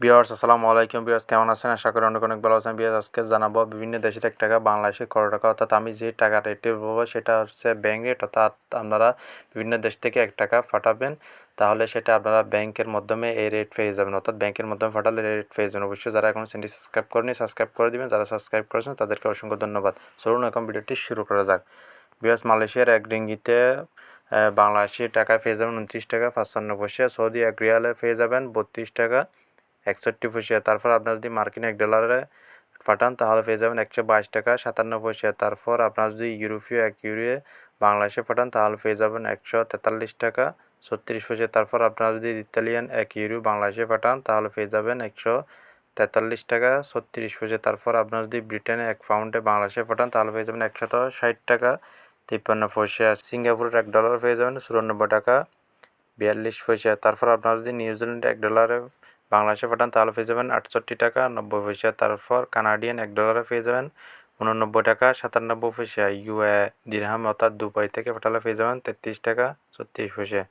বিয়ার্স আসসালামু আলাইকুম বিয়ার্স কেমন আছেন? আশা করি অনেক অনেক ভালো আছেন। বিয়ার্স আজকে জানাব বিভিন্ন দেশের এক টাকা বাংলাদেশের করো টাকা অর্থাৎ আমি যে টাকা রেটে বলব সেটা হচ্ছে ব্যাঙ্ক রেট অর্থাৎ আপনারা বিভিন্ন দেশ থেকে এক টাকা পাঠাবেন তাহলে সেটা আপনারা ব্যাংকের মাধ্যমে এই রেট পেয়ে যাবেন। অর্থাৎ ব্যাংকের মাধ্যমে পাঠালে রেট পেয়ে যাবেন। অবশ্যই যারা এখন চ্যানেলটি সাবস্ক্রাইব করেনি সাবস্ক্রাইব করে দিবেন। যারা সাবস্ক্রাইব করেছেন তাদেরকে অসংখ্য ধন্যবাদ। চলুন এখন ভিডিওটি শুরু করা যাক। বিয়ার্স মালয়েশিয়ার এক রিঙ্গিতে আহ, বাংলাদেশি টাকায় পেয়ে যাবেন উনত্রিশ টাকা পাঁচপান্ন পয়সা সৌদি এক রিয়ালে পেয়ে যাবেন বত্রিশ টাকা। একষট্টি পয়সা। তারপর আপনার যদি মার্কিন এক ডলারে পাঠান, তাহলে পেয়ে যাবেন একশো বাইশ টাকা, সাতান্ন পয়সা। তারপর আপনার যদি ইউরোপীয় এক ইউরোয়ে বাংলাদেশে পাঠান, তাহলে পেয়ে যাবেন একশো তেতাল্লিশ টাকা, ছত্রিশ পয়সা। তারপর আপনারা যদি ইতালিয়ান এক ইউরো বাংলাদেশে পাঠান, তাহলে পেয়ে যাবেন একশো তেতাল্লিশ টাকা, ছত্রিশ পয়সা। তারপর আপনার যদি ব্রিটেনে এক পাউন্ডে বাংলাদেশে পাঠান, তাহলে পেয়ে যাবেন একশত ষাট টাকা, তিপ্পান্ন পয়সা। সিঙ্গাপুরের এক ডলার পেয়ে যাবেন চুরানব্বই টাকা, বিয়াল্লিশ পয়সা। তারপর আপনারা যদি নিউজিল্যান্ডে এক ডলারে বাংলাদেশে পাঠান, তাহলে পেয়ে যাবেন আটষট্টি টাকা নব্বই পয়সা। তারপর কানাডিয়ান এক ডলারে পেয়ে যাবেন উননব্বই টাকা সাতানব্বই পয়সা। ইউএ দিরহাম অর্থাৎ দুবাই থেকে পাঠালে পেয়ে যাবেন তেত্রিশ টাকা ছত্রিশ পয়সা।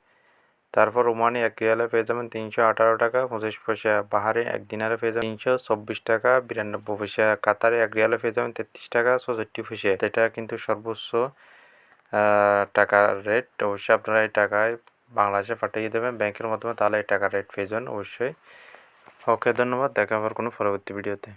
তারপর রোমানি এক রিয়ালে পেয়ে যাবেন তিনশো আঠারো টাকা পঁচিশ পয়সা। বাহারে এক দিনারে পেয়ে যাবেন তিনশো চব্বিশ টাকা বিরানব্বই পয়সা। কাতারে এক রিয়ালে পেয়ে যাবেন তেত্রিশ টাকা চৌষট্টি পয়সা। এটা কিন্তু সর্বোচ্চ টাকার রেট অবশ্যই আপনারা এই টাকায় বাংলাদেশে পাঠিয়ে দেবেন, ব্যাংকের মাধ্যমে তাহলে এই টাকা রেট পেয়ে যাবেন। অবশ্যই। ওকে, ধন্যবাদ। দেখা আবার কোনো পরবর্তী ভিডিওতে।